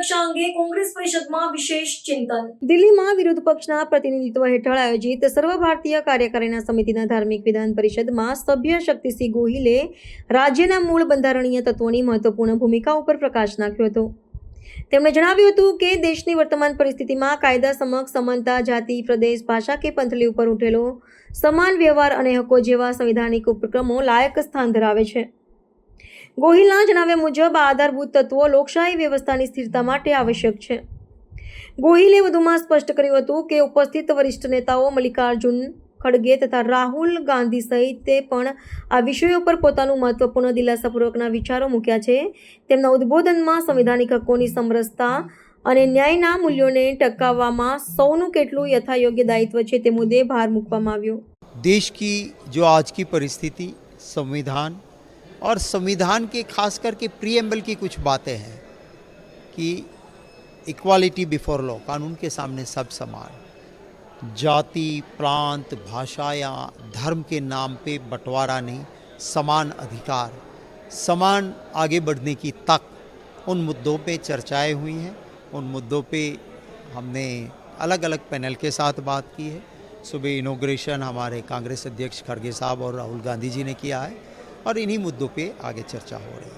અંગે કોંગ્રેસ પરિષદમાં વિશેષ ચિંતન. દિલ્હીમાં વિરોધ પક્ષના પ્રતિનિધિત્વ હેઠળ આયોજિત સર્વ ભારતીય કાર્યકારીના સમિતિના ધાર્મિક વિધાન પરિષદમાં સભ્ય શક્તિસિંહ ગોહિલે રાજ્યના મૂળ બંધારણીય તત્વોની મહત્વપૂર્ણ ભૂમિકા ઉપર પ્રકાશ નાખ્યો હતો. તેમણે જણાવ્યું હતું કે દેશની વર્તમાન પરિસ્થિતિમાં કાયદા સમક્ષ સમાનતા, જાતિ, પ્રદેશ, ભાષા કે પંથલી ઉપર ઉઠેલો સમાન વ્યવહાર અને હકો જેવા સંવિધાનિક ઉપક્રમો લાયક સ્થાન ધરાવે છે. ગોહિલના જણાવ્યા મુજબ આધારભૂત તત્વો લોકશાહી વ્યવસ્થાની સ્થિરતા માટે આવશ્યક છે. ગોહિલે વધુમાં સ્પષ્ટ કર્યું હતું કે, ઉપસ્થિત વરિષ્ઠ નેતાઓ મલ્લિકાર્જુન ખડગે તથા રાહુલ ગાંધી સહિતે પણ આ વિષયો પર પોતાનું મહત્વપૂર્ણ દિલાસાપૂર્વકના વિચારો મૂક્યા છે. તેમના ઉદ્બોધનમાં સંવિધાનિક હકોની સમરસતા અને ન્યાયના મૂલ્યોને ટકાવવામાં સૌનું કેટલું યથાયોગ્ય દાયિત્વ છે તે મુદ્દે ભાર મૂકવામાં આવ્યો. દેશ કી જો આજ કી પરિસ્થિતિ, સંવિધાન और संविधान के खास करके प्रीएम्बल की कुछ बातें हैं कि इक्वालिटी बिफोर लॉ कानून के सामने सब समान। जाति, प्रांत, भाषा या धर्म के नाम पे बंटवारा नहीं, समान अधिकार, समान आगे बढ़ने की तक उन मुद्दों पे चर्चाएँ हुई हैं। उन मुद्दों पे हमने अलग अलग पैनल के साथ बात की है। सुबह इनोग्रेशन हमारे कांग्रेस अध्यक्ष खड़गे साहब और राहुल गांधी जी ने किया है। और इन्हीं मुद्दों पे आगे चर्चा हो रही है